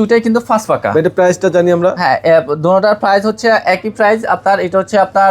দুটাই কিন্তু ফার্স্ট পাকা এটা প্রাইসটা জানি আমরা। হ্যাঁ দুটার প্রাইস হচ্ছে একই প্রাইস আপনার এটা হচ্ছে আপনার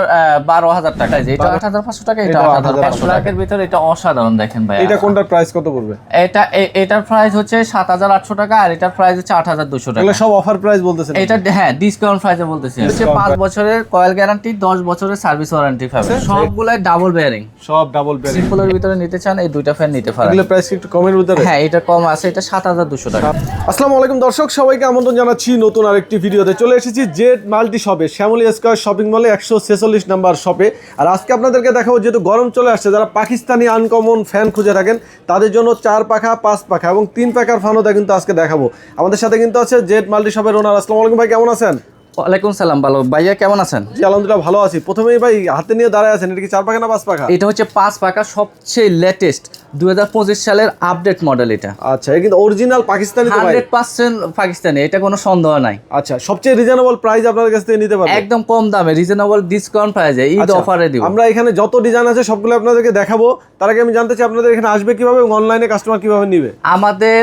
বারো হাজার টাকা। এটা আট হাজার পাঁচশো টাকা এটা আট হাজার 8,500 পাঁচশো টাকার ভিতরে এটা অসাধারণ দেখেন ভাই এটা কোনটার প্রাইস কত পড়বে? এটা এটার প্রাইস হচ্ছে সাত হাজার আটশো টাকা আর এটার প্রাইস হচ্ছে আট হাজার দুশো টাকা। এগুলো সব অফার প্রাইস বলতেছেন এটা হ্যাঁ ডিসকাউন্ট প্রাইসে বলতেছি। হচ্ছে Discount পাঁচ বছরের কয়েল গ্যারান্টি দশ বছরের সার্ভিস ওয়ারেন্টি পাবেন। আচ্ছা। সবগুলাই ডাবল বেয়ারিং সব ডাবল প্যারিং সিম্পলের ভিতরে নিতে চান এই দুইটা ফ্যান নিতে পারেন। এগুলো প্রাইস একটু কমের ভিতরে? হ্যাঁ এটা কম আছে এটা সাত হাজার দুশো টাকা। আসসালামু আলাইকুম দর্শক সবাইকে আমন্ত্রণ জানাচ্ছি নতুন আরেকটি ভিডিওতে। চলে এসেছি জেড মাল্টি শপে, শ্যামলী স্কোয়ার শপিং মলে একশো ছেচল্লিশ নাম্বার শপে। আর আজকে আপনাদেরকে দেখাবো, যেহেতু গরম চলে আসছে, যারা পাকিস্তানি আনকমন ফ্যান খুঁজে থাকেন, তাদের জন্য চার পাখা, পাঁচ পাখা এবং তিন পাখার ফ্যানও কিন্তু আজকে দেখাবো। আমাদের সাথে কিন্তু আছে জেড মাল্টি শপের ওনার আসসালামু আলাইকুম ভাই, কেমন আছেন? ওয়ালাইকুম সালাম ভালো। ভাইয়া কেমন আছেন? জি আলহামদুলিল্লাহ ভালো আছি। প্রথমেই ভাই হাতে নিয়ে দাঁড়ায় আছেন এটা কি চার পাখা না পাঁচ পাখা? এটা হচ্ছে পাঁচ পাকা সবচেয়ে লেটেস্ট দুই হাজার পঁচিশ সালের আপডেট মডেল এটা। আচ্ছা কিন্তু original Pakistani hundred percent Pakistani এটা কোনো সন্দেহ নাই। আচ্ছা সবচেয়ে রিজনেবল প্রাইস আপনাদের কাছ থেকে নিতে পারবেন একদম কম দামে রিজনেবল ডিসকাউন্ট প্রাইসে ঈদ আচ্ছা, অফারে দিব। আমরা এখানে যত ডিজাইন আছে সবগুলো আপনাদেরকে দেখাবো। তার আগে আমি জানতে চাই আপনাদের এখানে আসবে কীভাবে এবং অনলাইনে কাস্টমার কীভাবে নিবে? আমাদের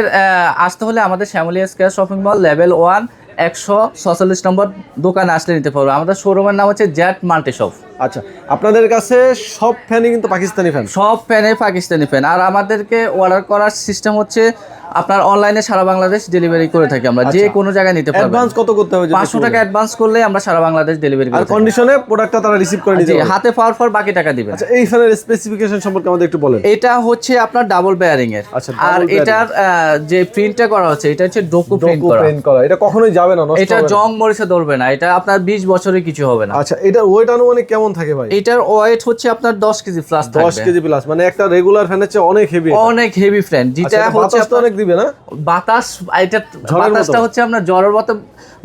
আসতে হলে আমাদের Shyamoli square shopping mall level one একশো ছচল্লিশ নম্বর দোকানে আসলে নিতে পারবে। আমাদের শোরুমের নাম হচ্ছে জ্যাট মাল্টি শপ আচ্ছা আপনাদের কাছে সব ফ্যানই কিন্তু পাকিস্তানি ফ্যান? সব ফ্যানে পাকিস্তানি ফ্যান। আর আমাদেরকে অর্ডার করার সিস্টেম হচ্ছে আপনার অনলাইনে সারা বাংলাদেশ ডেলিভারি করে থাকি আমরা। যে কোনো জায়গায় নিতে পারব অ্যাডভান্স কত করতে হবে যদি পাঁচশো একটু টাকা অ্যাডভান্স করলে আমরা সারা বাংলাদেশ ডেলিভারি? আর। কন্ডিশনে প্রোডাক্টটা তারা রিসিভ করে নিতে হাতে পাওয়ার পর বাকি টাকা দিবেন। আচ্ছা এই ফ্যানের স্পেসিফিকেশন সম্পর্কে আমাদের একটু বলেন। এটা হচ্ছে আপনার ডাবল বেয়ারিং এর। আচ্ছা, আর এটার যে প্রিন্টটা করা হচ্ছে এটা হচ্ছে ডোকু প্রিন্ট করা। প্রিন্ট করা। এটা কখনোই যাবে না নষ্ট এটা। জং মরিচে ধরবে না। এটা আপনার বিশ বছরে কিছু হবে না। আচ্ছা এটা ওয়েট আনুমানিক কেমন থাকে ভাই? এটার ওয়েট হচ্ছে আপনার দশ কেজি প্লাস দশ থাকবে। কেজি প্লাস মানে একটা রেগুলার ফ্যানের চেয়ে অনেক হেভি অনেক হেভি ফ্রেন্ড যেটা হচ্ছে বাতাস অনেক দিবে না? বাতাস এটা বাতাসটা হচ্ছে আপনার জ্বরের মতো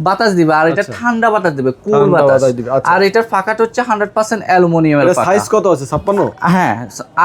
বাতাস দিবে আর এটা ঠান্ডা বাতাস দিবে কুল বাতাস। আচ্ছা। আর এটার ফাঁকাটা হচ্ছে হান্ড্রেড পার্সেন্ট অ্যালুমিনিয়ামের এটা ফাঁকা। সাইজ কত আছে ছাপ্পান্ন? হ্যাঁ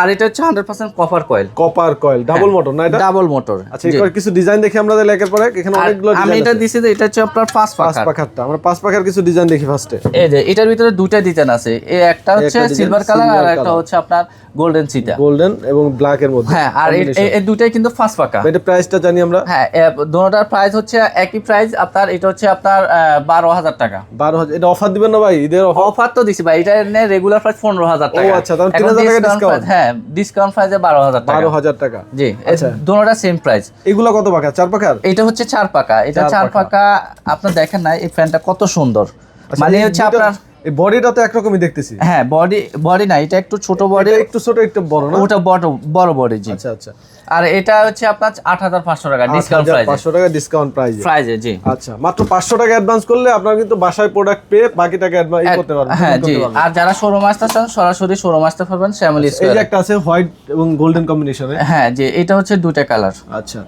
আর এটা হচ্ছে hundred percent copper coil copper coil double motor না এটা? ডাবল মোটর আচ্ছা এবার কিছু ডিজাইন দেখি আমরা তাহলে একের পর এক এখানে অনেকগুলো আমি এটা দিছি যে এটা হচ্ছে আপনার পাঁচ পাঁচ পাখা পাখারটা আমরা পাঁচ পাখার কিছু ডিজাইন দেখি ফার্স্টে এই যে এটার ভিতরে দুইটা ডিজাইন আছে একটা হচ্ছে সিলভার কালার আর একটা হচ্ছে আপনার গোল্ডেন সিটা গোল্ডেন এবং ব্ল্যাক এর মধ্যে হ্যাঁ আর এই- এই কিন্তু ফার্স্ট পাকা এটা প্রাইসটা জানি আমরা। হ্যাঁ দুটার প্রাইস হচ্ছে একই প্রাইস আপনার এটা হচ্ছে আপনার বারো হাজার টাকা। বারো হাজার এটা অফার দিবেন না ভাই? ঈদের অফার অফার তো দিছি ভাই এটা রেগুলার প্রাইস পনেরো হাজার টাকা। আচ্ছা, তাহলে এখন 3000 টাকা discount। হ্যাঁ ডিসকাউন্ট প্রাইসে বারো হাজার টাকা। বারো হাজার টাকা। জি আচ্ছা। দুটা সেম প্রাইস এগুলো কত পাখা চার পাখার এটা হচ্ছে চার পাকা। এটা চার পাকা। পাকা আপনার দেখেন না এই ফ্যানটা কত সুন্দর। আচ্ছা, মানে হচ্ছে আপনার এই বডিটা তো একরকমই দেখতেছি। হ্যাঁ বডি বডি না এটা একটু ছোট বডি একটু ছোট একটু বড় না? ওটা বড় বড় বডি জি। আচ্ছা আচ্ছা। আর এটা হচ্ছে আপনার আট হাজার পাঁচশো টাকা ডিসকাউন্ট প্রাইস পাঁচশো টাকা ডিসকাউন্ট প্রাইস প্রাইজে জি। আচ্ছা মাত্র পাঁচশো টাকা অ্যাডভান্স করলে আপনার কিন্তু বাসায় প্রোডাক্ট পেয়ে বাকি টাকা অ্যাডভান্স করতে পারবেন হ্যাঁ জি। আর যারা শোরুম আসতে চান সরাসরি শোরুম আসতে পারবেন শ্যামলি এই যে একটা আছে হোয়াইট এবং গোল্ডেন কম্বিনেশনে হ্যাঁ জি এটা হচ্ছে দুইটা কালার আচ্ছা।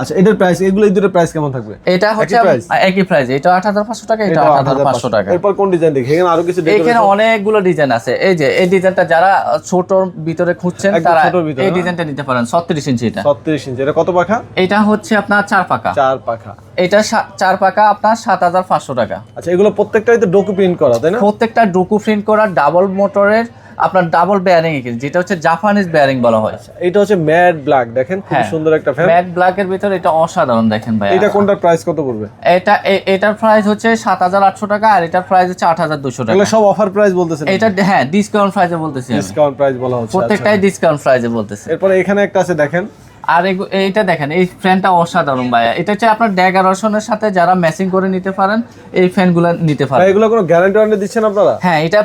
আচ্ছা এটার প্রাইস এগুলো এই দুটোর প্রাইস কেমন থাকবে? এটা হচ্ছে একই প্রাইস এটা আট হাজার পাঁচশো টাকা এটা আট হাজার পাঁচশো 8500 টাকা। এরপর কোন ডিজাইন দেখি? এখানে আরও কিছু এখানে অনেকগুলো ডিজাইন আছে। এই যে এই ডিজাইনটা যারা ছোটর ভিতরে খুঁজছেন তারা এই ডিজাইনটা নিতে পারেন ছত্রিশ ইঞ্চি এটা। 36 ইঞ্চি এটা কত পাখা? এটা হচ্ছে আপনার চার পাকা চার পাখা। এটা চার পাকা আপনার সাত হাজার পাঁচশো টাকা। আচ্ছা এগুলো প্রত্যেকটাই তো ডোকু প্রিন্ট করা তাই না? প্রত্যেকটা ডুকু প্রিন্ট করা ডাবল মোটরের আপনার ডাবল বেয়ারিং এ যেটা হচ্ছে জাপানিজ বেয়ারিং বলা হয়। এটা হচ্ছে ম্যাট ব্ল্যাক দেখেন খুব হ্যাঁ। সুন্দর একটা ফ্যান ম্যাট ব্ল্যাক এর ভিতর এটা অসাধারণ দেখেন ভাই এটা কোনটার প্রাইস কত পড়বে? এটা এটার প্রাইস হচ্ছে সাত হাজার আটশো টাকা আর এটার প্রাইস হচ্ছে আট হাজার দুশো টাকা। এগুলো সব অফার প্রাইস বলতেছেন এটা হ্যাঁ ডিসকাউন্ট প্রাইসে বলতেছি। ডিসকাউন্ট প্রাইস বলা হচ্ছে আচ্ছা। প্রত্যেকটাই ডিসকাউন্ট প্রাইসে বলতেছে। এরপর এখানে একটা আছে দেখেন। আর এইটা দেখেন এই ফ্যানটা অসাধারণ ভাইয়া। এটা হচ্ছে আপনার ড্যাগার রসনের সাথে যারা ম্যাচিং করে নিতে পারেন এই ফ্যানগুলো নিতে পারেন। এগুলো কোনো গ্যারান্টি ওয়ারেন্টি দিচ্ছেন আপনারা? হ্যাঁ এটা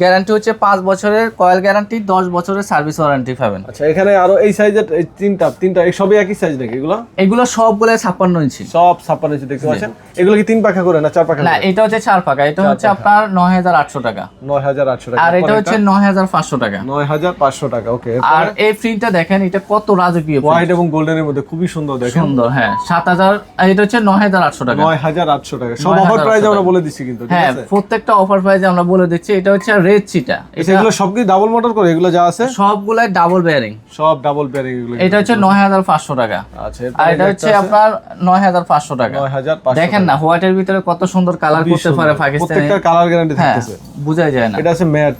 গ্যারান্টি হচ্ছে পাঁচ বছরের কয়েল গ্যারান্টি দশ বছরের সার্ভিস ওয়ারেন্টি পাবেন। আচ্ছা এখানে আরও এই সাইজের এই তিনটা তিনটা এই সবই একই সাইজ নাকি এগুলো? এগুলো সবগুলো ছাপ্পান্ন ইঞ্চি। সব ছাপ্পান্ন ইঞ্চি দেখতে পাচ্ছেন? এগুলো কি তিন পাখা করে না চার পাখা না এটা হচ্ছে চার পাকা এটা হচ্ছে আপনার নয় হাজার আটশো টাকা। নয় হাজার আটশো টাকা। আর এটা হচ্ছে নয় হাজার পাঁচশো টাকা। নয় হাজার পাঁচশো টাকা ওকে আর এই প্রিন্টটা দেখেন এটা কত রাজকীয়। হোয়াইট এবং গোল্ডেনের মধ্যে খুবই সুন্দর দেখেন। সুন্দর হ্যাঁ। সাত হাজার আর এটা হচ্ছে নয় হাজার আটশো টাকা। নয় হাজার আটশো টাকা। সব 9,800 অফার প্রাইস আমরা বলে দিচ্ছি কিন্তু ঠিক হ্যাঁ প্রত্যেকটা অফার প্রাইজে আমরা বলে দিচ্ছি এটা হচ্ছে রেড চিটা আচ্ছা, এগুলো সব কি ডাবল মোটর করে? এগুলো যা আছে? সবগুলাই ডাবল বেয়ারিং সব ডাবল বেয়ারিং এগুলো। এটা হচ্ছে নয় হাজার পাঁচশো টাকা। আচ্ছা আর এটা হচ্ছে আপনার নয় হাজার পাঁচশো টাকা। নয় হাজার পাঁচশো দেখেন না হোয়াইটের ভিতরে কত সুন্দর কালার করতে পারে পাকিস্তানি। প্রত্যেকটা কালার গ্যারান্টি থাকতেছে। বোঝাই যায় না। এটা আছে ম্যাট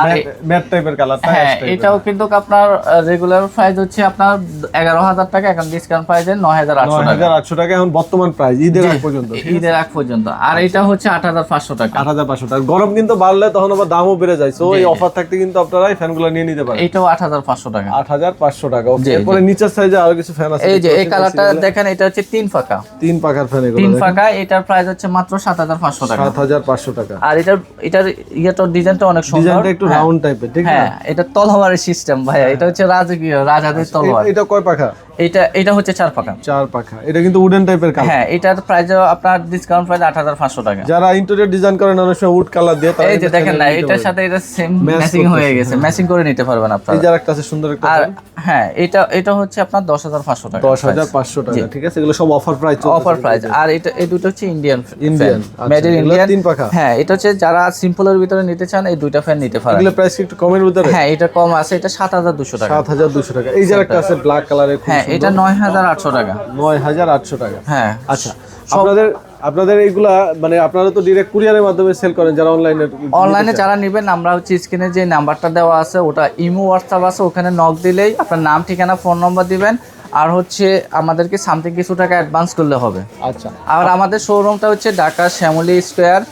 আর ম্যাট টাইপের কালারটা হ্যাঁ এটাও কিন্তু আপনার রেগুলার প্রাইস হচ্ছে আপনার এগারো হাজার টাকা এখন ডিসকাউন্ট প্রাইসে নয় হাজার আটশো নয় টাকা হাজার আটশো টাকা এখন বর্তমান প্রাইস ঈদের আগ পর্যন্ত। ঈদের আগ পর্যন্ত। আর এটা হচ্ছে আট হাজার পাঁচশো টাকা। আট হাজার পাঁচশো টাকা। গরম কিন্তু বাড়লে তখন আবার দামও বেড়ে যায়। তো এই অফার থাকতে কিন্তু আপনারা এই ফ্যানগুলো নিয়ে নিতে পারেন। এটাও আট হাজার পাঁচশো টাকা। আট হাজার পাঁচশো টাকা ওকে এরপরে নিচের সাইজে আরও কিছু ফ্যান আছে এই যে এই কালারটা দেখেন এটা হচ্ছে তিন ফাঁকা। তিন পাখার ফ্যান এগুলো তিন ফাঁকা এটার প্রাইস হচ্ছে মাত্র সাত হাজার পাঁচশো টাকা। সাত হাজার পাঁচশো টাকা। আর এটার এটার ইয়েটার ডিজাইনটা অনেক সুন্দর। ডিজাইনটা একটু হ্যাঁ। রাউন্ড টাইপের ঠিক না? হ্যাঁ এটা তলোয়ারের সিস্টেম ভাইয়া। এটা হচ্ছে রাজকীয় রাজাদের তলোয়ার এটা কয় পাখা? এটা এটা হচ্ছে চার ফাঁকা চার পাখা এটা কিন্তু উডেন টাইপের কালার। হ্যাঁ এটার প্রাইস আপনার ডিসকাউন্ট প্রাইস আট হাজার পাঁচশো টাকা। যারা ইন্টেরিয়র ডিজাইন করেন অনেক সময় উড কালার দিয়ে এই যে দেখেন না এটার সাথে এটা সেম ম্যাচিং হয়ে গেছে ম্যাচিং করে নিতে পারবেন আপনারা। এই যার একটা আছে সুন্দর একটা আর হ্যাঁ এটা এটা হচ্ছে আপনার দশ হাজার পাঁচশো টাকা দশ হাজার পাঁচশো টাকা ঠিক আছে? এগুলো সব অফার প্রাইস অফার প্রাইস আর এটা এই দুটো হচ্ছে ইন্ডিয়ান Indian, মেড ইন এগুলো ইন্ডিয়ান তিন পাখা? হ্যাঁ এটা হচ্ছে যারা সিম্পলের ভিতরে নিতে চান এই দুইটা ফ্যান নিতে পারেন। এগুলো প্রাইস একটু কমের ভিতরে? হ্যাঁ এটা কম আছে এটা সাত হাজার দুশো টাকা। সাত হাজার দুশো টাকা। এই যার একটা আছে ব্ল্যাক কালারের হ্যাঁ এটা নয় হাজার আটশো টাকা। নয় হাজার আটশো টাকা। হ্যাঁ। আচ্ছা আপনাদের আপনাদের এইগুলা মানে আপনারা তো ডিরেক্ট কুরিয়ারের মাধ্যমে সেল করেন যারা অনলাইনে অনলাইনে যারা নেবেন আমরা হচ্ছে স্ক্রিনে যে নাম্বারটা দেওয়া আছে ওটা ইমো হোয়াটসঅ্যাপ আছে ওখানে নক দিলেই আপনার নাম ঠিকানা ফোন নম্বর দিবেন। আর হচ্ছে আমাদেরকে সামথিং কিছু টাকা অ্যাডভান্স করলে হবে। আচ্ছা। আর আমাদের শোরুমটা হচ্ছে Dhaka Shyamoli square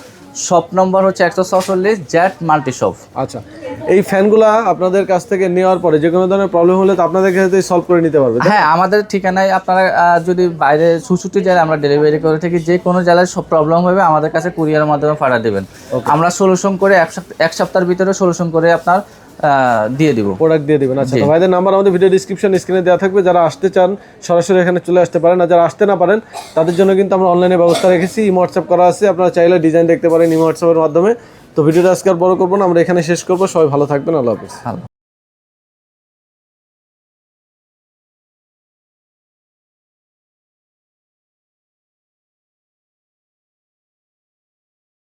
shop number হচ্ছে একশো ছচল্লিশ জ্যাট মাল্টি শপ। আচ্ছা এই ফ্যানগুলা আপনাদের কাছ থেকে নেওয়ার পরে যে কোনো ধরনের প্রবলেম হলে তো আপনাদের কাছে সলভ করে নিতে পারবে হ্যাঁ আমাদের ঠিকানায় আপনারা যদি বাইরে সুসুটি জেলায় আমরা ডেলিভারি করে থাকি যে কোনো জেলায় সব প্রবলেম হবে আমাদের কাছে কুরিয়ার মাধ্যমে পাঠা দেবেন। আমরা সলিউশন করে এক সপ্তাহ এক সপ্তাহের ভিতরে সলিউশন করে আপনার দিয়ে দিব। প্রোডাক্ট দিয়ে দিবেন। আচ্ছা ভাইদের নাম্বার আমাদের ভিডিও ডিসক্রিপশন স্ক্রিনে দেওয়া থাকবে। যারা আসতে চান সরাসরি এখানে চলে আসতে পারেন। আর যারা আসতে না পারেন তাদের জন্য কিন্তু আমরা অনলাইনে ব্যবস্থা রেখেছি। ইমো হোয়াটসঅ্যাপ করা আছে। আপনারা চাইলে ডিজাইন দেখতে পারেন ইমো হোয়াটসঅ্যাপের মাধ্যমে। তো ভিডিওটা আজকে আর বড় করব না। আমরা এখানে শেষ করব। সবাই ভালো থাকবেন। আল্লাহ হাফিজ।